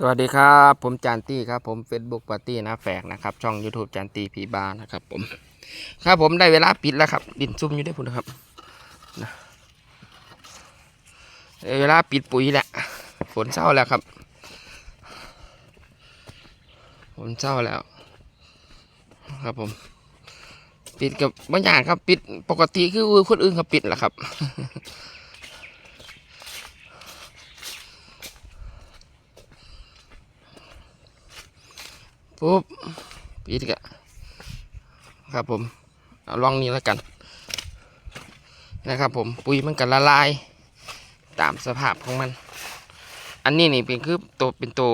สวัสดีครับ ผมจานตี้ครับผม Facebook ปาร์ตี้นะแฝกนะครับ ช่อง YouTube จานตี้ผีบาร์นะครับ ผม ครับผมได้เวลาปิดแล้วครับ ดินซุ่มอยู่ได้พุ่นะครับนะเวลาปิดปุ๋ยแหล้วฝนเศร้าแล้วครับฝนเศร้าแล้ว ครับผม ปิดกับบางอย่างครับ ปิดปกติคือคนอื่นเขาปิดแหละครับ ปุ๊บปิดกะครับผมเอาลองนี้แล้วกันนะครับผมปุ๋ยมันกันละลาย ตามสภาพของมัน อันนี้นี่เป็นคือตัวเป็นตัว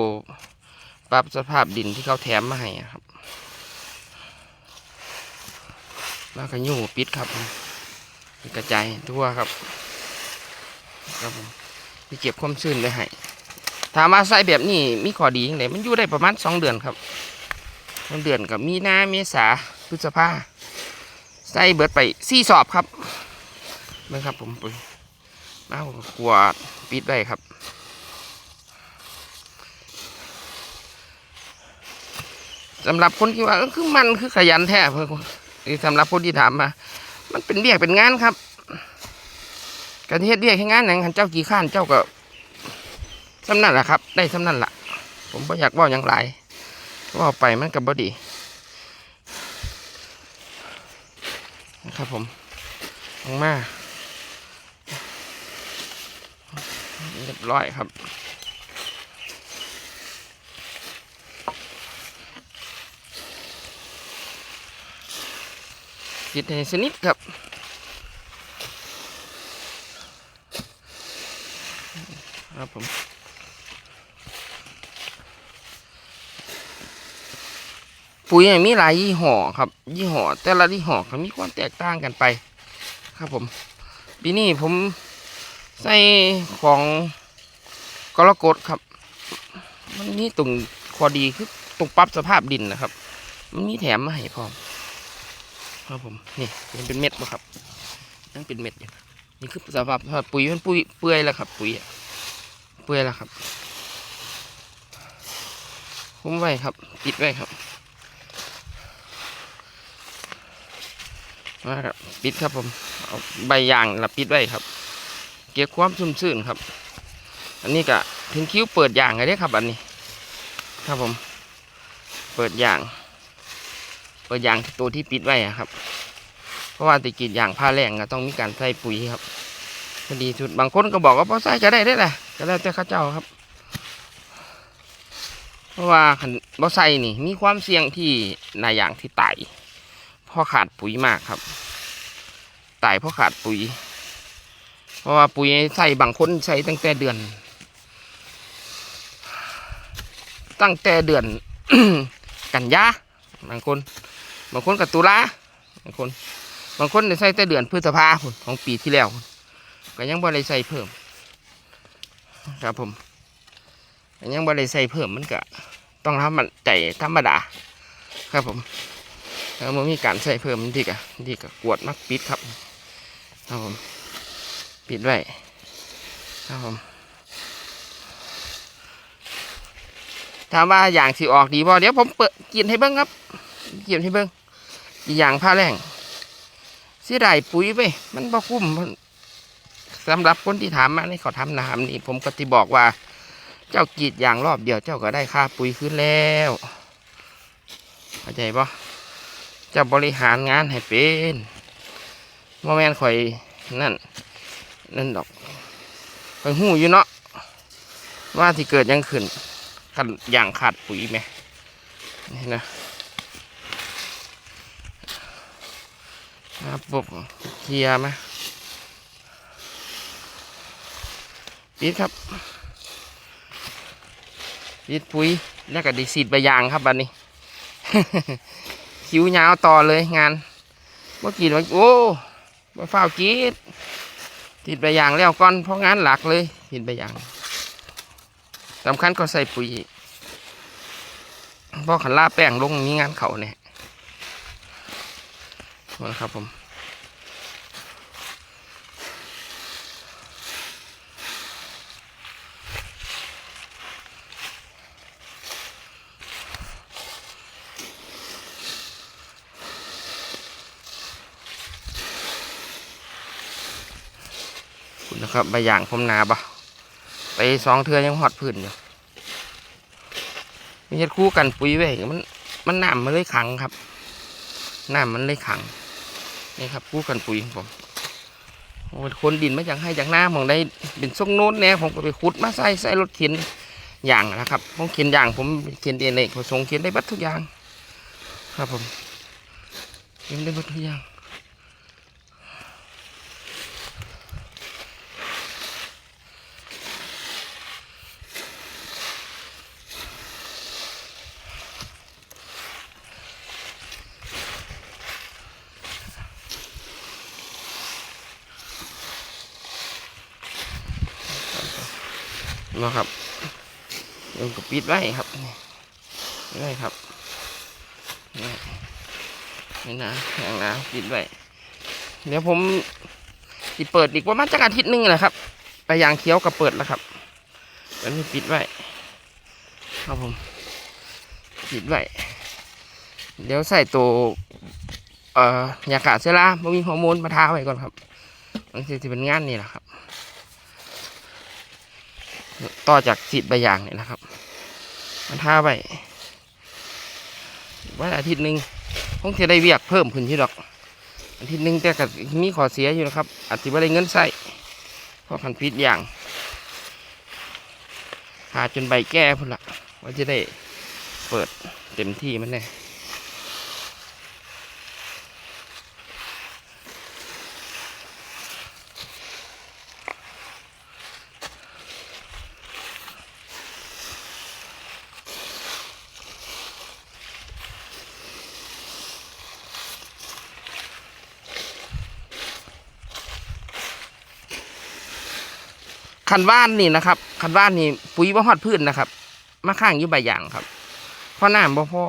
ปรับสภาพดินที่เขาแถมมาให้ครับแล้วก็ยู่ปิดครับกระจายทั่วครับครับผมที่เก็บความชื้นไว้ให้ถามว่าใส่แบบนี้มีข้อดีอย่างไรมันอยู่ได้ประมาณสองเดือนครับ สองเดือนกับมีนาเมษาพฤษภาใส่เบิดไปสี่สอบครับเบิ่งครับผมปุ๋ยมาผมกลัวปิดได้ครับสำหรับคนที่ว่าคือมันคือขยันแท้เพื่อนสำหรับคนที่ถามมา มันเป็นเรียกเป็นงานครับการเฮ็ดเรียกให้งานหนังหันเจ้ากี่ข้านเจ้าก็สำนั่นแหละครับ ได้สำนั่นแหละผมไม่อยากว่าอย่างไร ว่าไปมันกับบดีนะครับผมลงมาเรียบร้อยครับคิดให้สนิทครับครับผม ปุ๋ยมีหลายยี่ห้อครับ ยี่ห้อแต่ละยี่ห้อก็มีความแตกต่างกันไป ครับผมปีนี้ผมใส่ของกรกฎครับ มันมีตรงข้อดีคือตรงปรับสภาพดินนะครับ มันมีแถมมาให้พร้อมครับผมนี่ยังเป็นเม็ดบ่ครับยังเป็นเม็ดอยู่นี่คือสภาพปุ๋ยมันปุ๋ยเปื่อยแล้วครับ ปุ๋ยเปื่อยแล้วครับคุ้มไว้ครับ ปิดไว้ครับ มาครับปิดครับผมเอาใบยางล้วปิดไว้ครับ เก็บความชุ่มชื้นครับ อันนี้ก็ถึงคิ้วเปิดยางไงเด้ครับ อันนี้ ครับผม เปิดยาง เปิดยางตัวที่ปิดไว้ครับ เพราะว่าติกรีดยางผ้าแรงก็ต้องมีการใส่ปุ๋ยครับพอดีสุดบางคนก็บอกว่าพอใส่ก็ได้ได้แหละก็แล้วแต่เข้าเจ้าครับ เพราะว่าขันบ่ใส่นี่ มีความเสี่ยงที่นายอย่างที่ไต พราะขาดปุ๋ยมากครับตายเพราะขาดปุ๋ย เพราะว่าปุ๋ยใส่บางคนใส่ตั้งแต่เดือน ตั้งแต่เดือนกันยาบางคน บางคนกับตุลาบางคน บางคนได้ใส่แต่เดือนพฤษภาพุ่นของปีที่แล้ว ก็ยังบ่ได้ใส่เพิ่ม ครับผมยังบ่ได้ใส่เพิ่มมันก็ต้องทำมันใจธรรมดา ครับผม แล้วมันมีการใส่เพิ่มดีกะดีกะกวดมักปิดครับครับผมปิดไว้ครับผมถามว่าอย่างสิออกดีบ่เดี๋ยวผมเปิดกินให้เบิ้งครับเกี่ยมให้เบิ้งอย่างผ้าแรงเสียดายปุ๋ยไปมันบ่คุ้มสำหรับคนที่ถามมาในเขาทำนานี่ผมก็ที่บอกว่า เจ้ากีดอย่างรอบเดียวเจ้าก็ได้ค่าปุ๋ยขึ้นแล้วเข้าใจปะ จ้าบริหารงานให้เป็นโมแมนข่อยนั่น นั่นดอกข่อยหูอยู่เนาะว่าที่เกิดยังขึ้นขันอย่างขาดปุ๋ยไหมนี่นะครับปุ๊บเคลียร์ไหมปิดครับปิดปุ๋ยแล้วก็ดีสีดใบยางครับบันนี้ คิวยาวต่อเลยงานเมื่อกี้ว่าโอ้มาฝ้ากีดติดใบยางแล้วก่อนเพราะงานหลักเลยติดใบยางสำคัญก็ใส่ปุ๋ยเพราะขันล่าแป้งลงมีงานเขาเนี่ยนะครับผม นะครับใบอย่างผมนาปะไปสองเทือยังหอดพื้นอยู่มีเฮ็ดคู่กันปุ๋ยไว้มันมันหน้ำมันเลยขังครับหน้ำมันเลยขังนี่ครับคู่กันปุ๋ยของผมคนดินมาจากให้จากหน้าผมได้เป็นทรงโน้นแน่ผมก็ไปขุดมาใส่ใส่รถเข็นอย่างนะครับผมเข็นอย่างผมเข็นเองเลยผมส่งเข็นได้บัดทุกอย่าง ครับผมเข็นได้บัดทุกอย่าง นะครับเดี๋ยวก็ปิดไว้ครับนี่ปิดไว้ครับนี่นะอย่างนะปิดไว้เดี๋ยวผมจะเปิดอีกประมาณจักอาทิตย์หนึงแหละครับไปยางเคี้ยวก็เปิดแล้วครับแล้วนี่ปิดไว้ครับผมปิดไว้เดี๋ยวใส่ตัวเอ่อยากาศเซราบ่มีฮอร์โมนมาทาไว้ก่อนครับมันจะเป็นงานนี่แหละครับ ต่อจากสีดใบยางเนี่ยนะครับ มันท่าไปวันอาทิตย์หนึ่งคงจะได้เวียกเพิ่มขึ้นที่ดอก อาทิตย์หนึ่งแต่ก็มีขอเสียอยู่นะครับ อาจจะไม่ได้เงินใส่เพราะคันพิษอย่างหาจนใบแก้พุ่นละว่าจะได้เปิดเต็มที่มันแน่ ขันว่านนี่นะครับคันว่านนี่ปุ๋ยบ่ฮอดพื้นนะครับ มาข้างอยู่ใบยางครับเพราะน้ำบ่พอ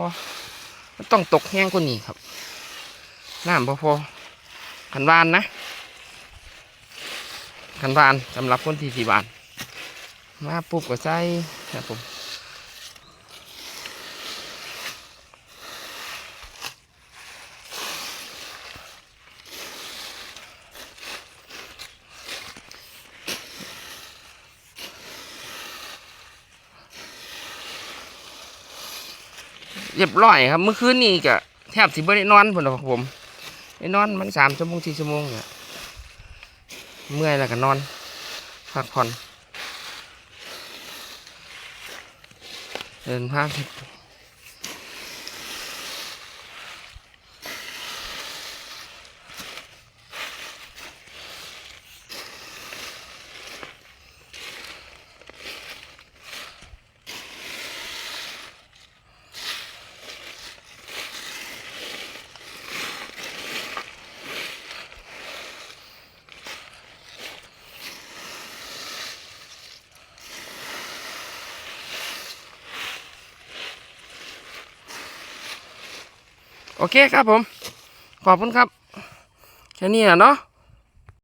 ต้องตกแห้งกว่านี้ครับน้ำบ่พอคันว่านนะคันว่านสำหรับคนที่สีบานมาปุ๊บก็ใส่ครับผม เรียบร้อยครับ เมื่อคืนนี้ก็แทบสิบ่ได้นอนผมนหรอกครับผมได้นอนมันสามชั่วโมงสี่ชั่วโมงเนี่ยเมื่อยแล้วก็นอนพักผ่อนเดินภา โอเคครับผม ขอบคุณครับ แค่นี้นะเนาะ